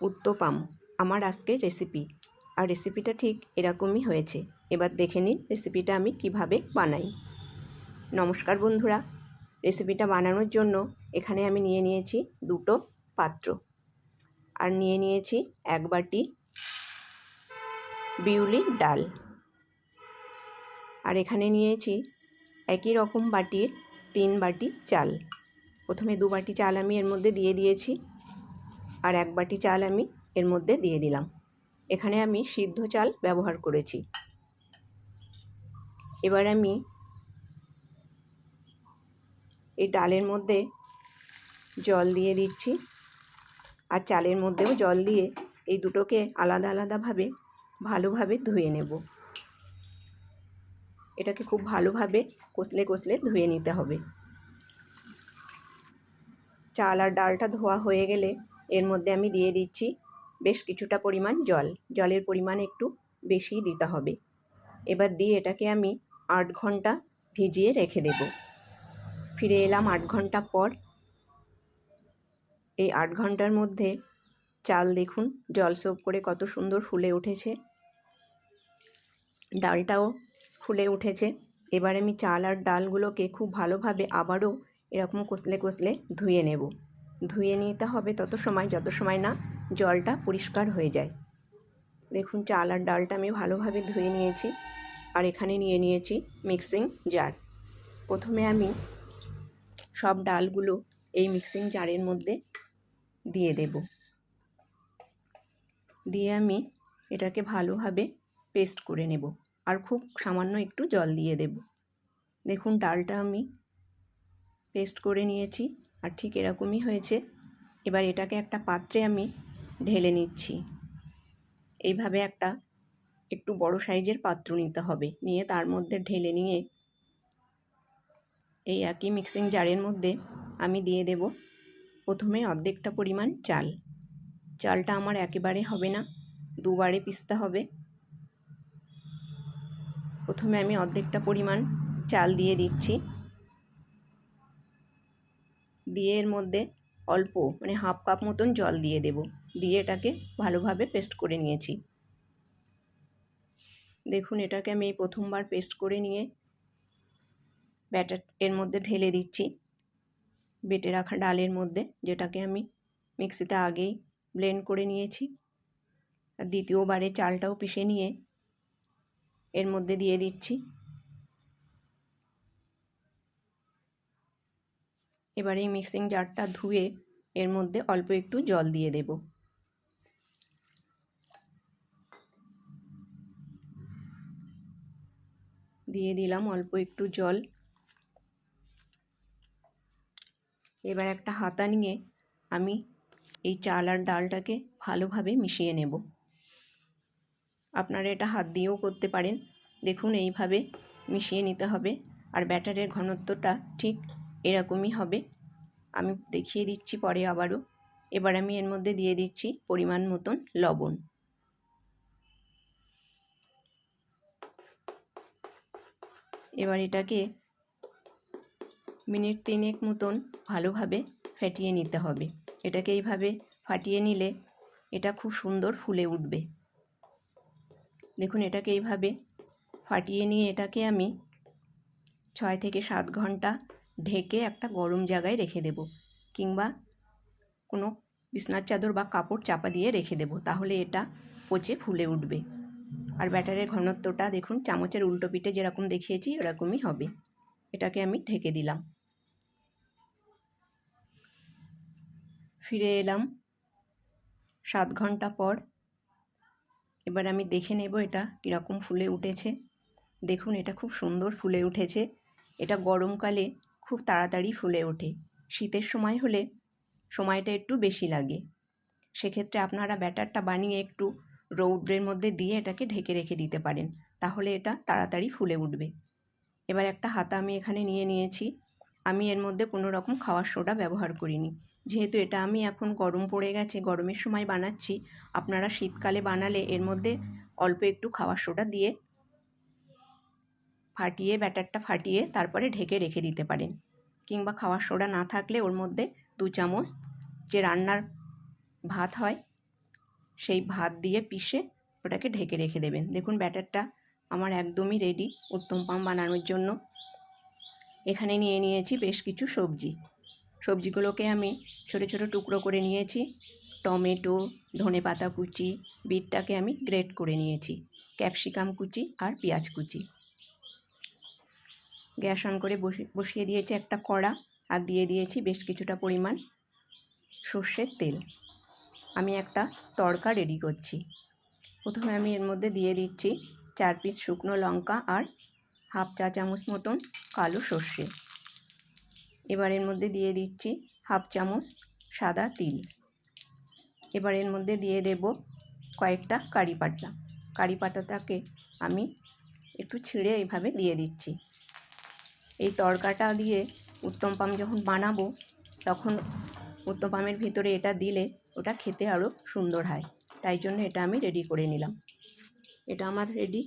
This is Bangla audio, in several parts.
উত্তপাম আমার আজকের রেসিপি আর রেসিপিটা ঠিক এরকমই হয়েছে। এবার দেখে নিন রেসিপিটা আমি কীভাবে বানাই। নমস্কার বন্ধুরা রেসিপিটা বানানোর জন্য এখানে আমি নিয়ে নিয়েছি দুটো পাত্র। আর নিয়ে নিয়েছি এক বাটি বিউলির ডাল। আর এখানে নিয়েছি একই রকম বাটির তিন বাটি চাল। প্রথমে দু বাটি চাল আমি এর মধ্যে দিয়ে দিয়েছি। আর এক বাটি চাল আমি এর মধ্যে দিয়ে দিলাম। এখানে আমি সিদ্ধ চাল ব্যবহার করেছি। এবার আমি এই ডালের মধ্যে জল দিয়ে দিচ্ছি। আর চালের মধ্যেও জল দিয়ে এই দুটোকে আলাদা আলাদাভাবে ভালোভাবে ধুয়ে নেব। এটাকে খুব ভালোভাবে কষলে কষলে ধুয়ে নিতে হবে। চাল আর ডালটা ধোয়া হয়ে গেলে এর মধ্যে আমি দিয়ে দিচ্ছি বেশ কিছুটা পরিমাণ জল। জলের পরিমাণ একটু বেশি দিতে হবে। এবার দিয়ে এটাকে আমি আট ঘণ্টা ভিজিয়ে রেখে দেব। ফিরে এলাম আট ঘণ্টা পর। এই আট ঘণ্টার মধ্যে চাল দেখুন, জল সোপ করে কত সুন্দর ফুলে উঠেছে। ডালটাও ফুলে উঠেছে। এবার আমি চাল আর ডালগুলোকে খুব ভালোভাবে আবারও এরকম কষলে কষলে ধুয়ে নেব। ধুয়ে নিতে হবে তত সময়, যত সময় না জলটা পরিষ্কার হয়ে যায়। দেখুন চাল আর ডালটা আমি ভালোভাবে ধুয়ে নিয়েছি আর এখানে নিয়ে নিয়েছি মিক্সিং জার প্রথমে আমি সব ডালগুলো এই মিক্সিং জারের মধ্যে দিয়ে দেব। দিয়ে আমি এটাকে ভালোভাবে পেস্ট করে নেব আর খুব সামান্য একটু জল দিয়ে দেব। দেখুন ডালটা আমি পেস্ট করে নিয়েছি। আর ঠিক এরকমই হয়েছে। এবার এটাকে একটা পাত্রে আমি ঢেলে নিচ্ছি। এইভাবে একটা একটু বড় সাইজের পাত্র নিতে হবে। নিয়ে তার মধ্যে ঢেলে নিয়ে এই একই মিক্সিং জারের মধ্যে আমি দিয়ে দেব প্রথমে অর্ধেকটা পরিমাণ চাল। চালটা আমার একেবারে হবে না, দুবারে পিসতে হবে। প্রথমে আমি অর্ধেকটা পরিমাণ চাল দিয়ে দিচ্ছি। দিয়ে এর মধ্যে অল্প মানে হাফ কাপ মতন জল দিয়ে দেব। দিয়ে এটাকে ভালোভাবে পেস্ট করে নিয়েছি। দেখুন, এটাকে আমি প্রথমবার পেস্ট করে নিয়ে ব্যাটার এর মধ্যে ঢেলে দিচ্ছি। বেটে রাখা ডালের মধ্যে যেটাকে আমি মিক্সিতে আগেই ব্লেন্ড করে নিয়েছি। আর দ্বিতীয়বারে চালটাও পিষে নিয়ে এর মধ্যে দিয়ে দিচ্ছি। এবার এই মিক্সিং জারটা ধুয়ে এর মধ্যে অল্প একটু জল দিয়ে দেব। দিয়ে দিলাম অল্প একটু জল। এবার একটা হাতা নিয়ে আমি এই চাল আর ডালটাকে ভালোভাবে মিশিয়ে নেব। আপনারা এটা হাত দিয়েও করতে পারেন। দেখুন, এইভাবে মিশিয়ে নিতে হবে। আর ব্যাটারের ঘনত্বটা ঠিক এরকমই হবে। আমি দেখিয়ে দিচ্ছি পরে আবারও। এবার আমি এর মধ্যে দিয়ে দিচ্ছি পরিমাণ মতন লবণ। এবার এটাকে মিনিট তিনেক মতন ভালোভাবে ফেটিয়ে নিতে হবে। এটাকে এইভাবে ফাটিয়ে নিলে এটা খুব সুন্দর ফুলে উঠবে। দেখুন, এটাকে এইভাবে ফাটিয়ে নিয়ে এটাকে আমি ছয় থেকে সাত ঘণ্টা ঢেকে একটা গরম জায়গায় রেখে দেব কিংবা কোনো বিছনার চাদর বা কাপড় চাপা দিয়ে রেখে দেব, তাহলে এটা পচে ফুলে উঠবে। আর ব্যাটারের ঘনত্বটা দেখুন, চামচের উল্টো পিঠে যেরকম দেখিয়েছি ওরকমই হবে। এটাকে আমি ঢেকে দিলাম। ফিরে এলাম সাত ঘণ্টা পর। এবার আমি দেখে নেব এটা কীরকম ফুলে উঠেছে। দেখুন, এটা খুব সুন্দর ফুলে উঠেছে। এটা গরমকালে খুব তাড়াতাড়ি ফুলে ওঠে। শীতের সময় হলে সময়টা একটু বেশি লাগে। সেক্ষেত্রে আপনারা ব্যাটারটা বানিয়ে একটু রৌদ্রের মধ্যে দিয়ে এটাকে ঢেকে রেখে দিতে পারেন। তাহলে এটা তাড়াতাড়ি ফুলে উঠবে। এবার একটা হাতা আমি এখানে নিয়ে নিয়েছি। আমি এর মধ্যে কোনো রকম খাওয়ার সোডা ব্যবহার করিনি। যেহেতু এটা আমি এখন গরম পড়ে গেছে, গরমের সময় বানাচ্ছি, আপনারা শীতকালে বানালে এর মধ্যে অল্প একটু খাওয়ার সোডা দিয়ে ফাটিয়ে ব্যাটারটা ফাটিয়ে তারপরে ঢেকে রেখে দিতে পারেন। কিংবা খাওয়ার সোডা না থাকলে ওর মধ্যে দু চামচ যে রান্নার ভাত হয়, সেই ভাত দিয়ে পিষে ওটাকে ঢেকে রেখে দেবেন। দেখুন, ব্যাটারটা আমার একদমই রেডি উত্তম পাম বানানোর জন্য। এখানে নিয়ে নিয়েছি বেশ কিছু সবজি। সবজিগুলোকে আমি ছোটো ছোটো টুকরো করে নিয়েছি। টমেটো ধনে পাতা কুচি, বিটটাকে আমি গ্রেট করে নিয়েছি। ক্যাপসিকাম কুচি আর পেঁয়াজ কুচি। গ্যাস অন করে বসিয়ে দিয়েছি একটা কড়া আর দিয়ে দিয়েছি বেশ কিছুটা পরিমাণ সর্ষের তেল। আমি একটা তড়কা রেডি করছি। প্রথমে আমি এর মধ্যে দিয়ে দিচ্ছি চার পিস শুকনো লঙ্কা আর হাফ চা চামচ মতন কালো সর্ষে। এবার এর মধ্যে দিয়ে দিচ্ছি হাফ চামচ সাদা তিল। এবার এর মধ্যে দিয়ে দেব কয়েকটা কারি পাতা। কারি পাতাটাকে আমি একটু ছিঁড়ে এইভাবে দিয়ে দিচ্ছি। এই তরকাটা দিয়ে উত্তম পাম যখন বানাবো, তখন উত্তম পামের ভিতরে এটা দিলে ওটা খেতে আরও সুন্দর হয়। তাই জন্য এটা আমি রেডি করে নিলাম। এটা আমার রেডি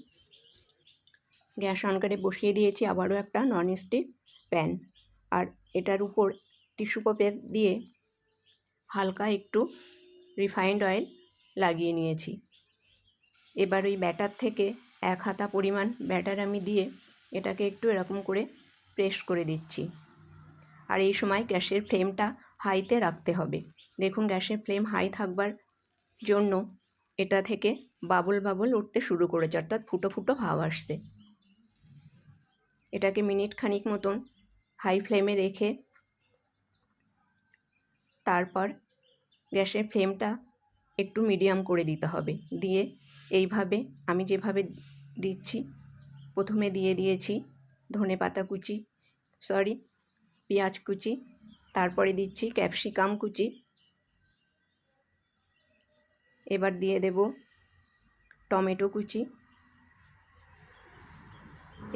গ্যাস অন করে বসিয়ে দিয়েছি আবারও একটা ননস্টিক প্যান আর এটার উপর টিস্যু পেপার দিয়ে হালকা একটু রিফাইন্ড অয়েল লাগিয়ে নিয়েছি। এবার ওই ব্যাটার থেকে এক হাতা পরিমাণ ব্যাটার আমি দিয়ে এটাকে একটু এরকম করে প্রেস করে দিচ্ছি। আর এই সময় গ্যাসের ফ্লেমটা হাইতে রাখতে হবে। দেখুন গ্যাসের ফ্লেম হাই থাকবার জন্য এটা থেকে বাবল বাবল উঠতে শুরু করেছে, অর্থাৎ ফুটো ফুটো ভাব আসছে। এটাকে মিনিট খানিক মতন হাই ফ্লেমে রেখে তারপর গ্যাসের ফ্লেমটা একটু মিডিয়াম করে দিতে হবে। দিয়ে এইভাবে আমি যেভাবে দিচ্ছি, প্রথমে দিয়ে দিয়েছি ধনে পাতা কুচি সরি পেঁয়াজ কুচি, তারপরে দিচ্ছি ক্যাপসিকাম কুচি। এবার দিয়ে দেব টমেটো কুচি।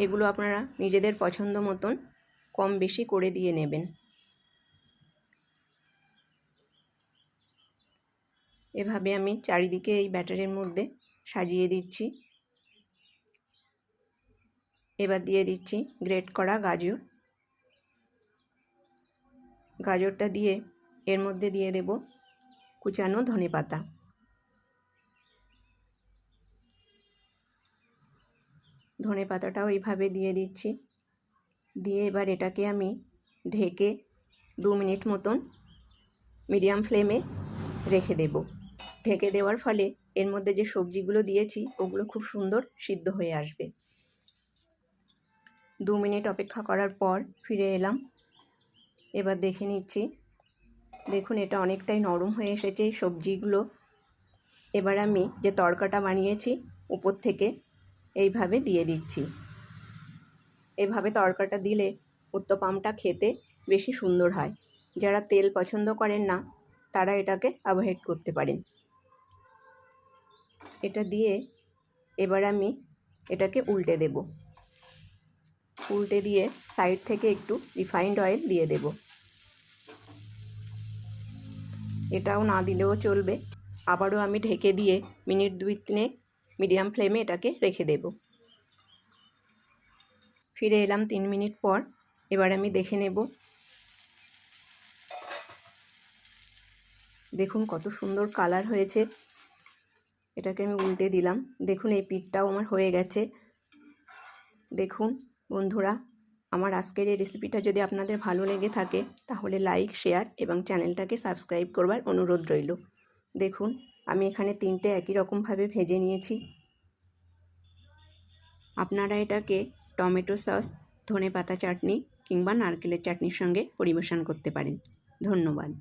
এগুলো আপনারা নিজেদের পছন্দ মতন কম বেশি করে দিয়ে নেবেন। এভাবে আমি চারিদিকে এই ব্যাটারের মধ্যে সাজিয়ে দিচ্ছি। এবার দিয়ে দিচ্ছি গ্রেট করা গাজর। গাজরটা দিয়ে এর মধ্যে দিয়ে দেব কুচানো ধনে পাতা। ধনে পাতাটাও এইভাবে দিয়ে দিচ্ছি। দিয়ে এবার এটাকে আমি ঢেকে দু মিনিট মতন মিডিয়াম ফ্লেমে রেখে দেব। ঢেকে দেওয়ার ফলে এর মধ্যে যে সবজিগুলো দিয়েছি, ওগুলো খুব সুন্দর সিদ্ধ হয়ে আসবে। দু মিনিট অপেক্ষা করার পর ফিরে এলাম। এবার দেখে নিচ্ছি, দেখুন এটা অনেকটাই নরম হয়ে এসেছে সবজিগুলো। এবার আমি যে তড়কাটা বানিয়েছি উপর থেকে এইভাবে দিয়ে দিচ্ছি। এভাবে তড়কাটা দিলে উত্তপামটা খেতে বেশি সুন্দর হয়। যারা তেল পছন্দ করেন না, তারা এটাকে অ্যাভয়েড করতে পারেন। এটা দিয়ে এবার আমি এটাকে উল্টে দেব। উল্টে দিয়ে সাইড থেকে একটু রিফাইন্ড অয়েল দিয়ে দেব। এটাও না দিলেও চলবে। আবারও আমি ঢেকে দিয়ে মিনিট দুই তিনে মিডিয়াম ফ্লেমে এটাকে রেখে দেব। ফিরে এলাম তিন মিনিট পর। এবার আমি দেখে নেব। দেখুন কত সুন্দর কালার হয়েছে। এটাকে আমি উল্টে দিলাম। দেখুন এই পিঠটাও আমার হয়ে গেছে। দেখুন বন্ধুরা, আমার আজকের এই রেসিপিটা যদি আপনাদের ভালো লেগে থাকে, তাহলে লাইক শেয়ার এবং চ্যানেলটাকে সাবস্ক্রাইব করবার অনুরোধ রইল। দেখুন, আমি এখানে তিনটে একই রকমভাবে ভেজে নিয়েছি। আপনারা এটাকে টমেটো সস ধনে পাতা চাটনি কিংবা নারকেলের চাটনির সঙ্গে পরিবেশন করতে পারেন। ধন্যবাদ।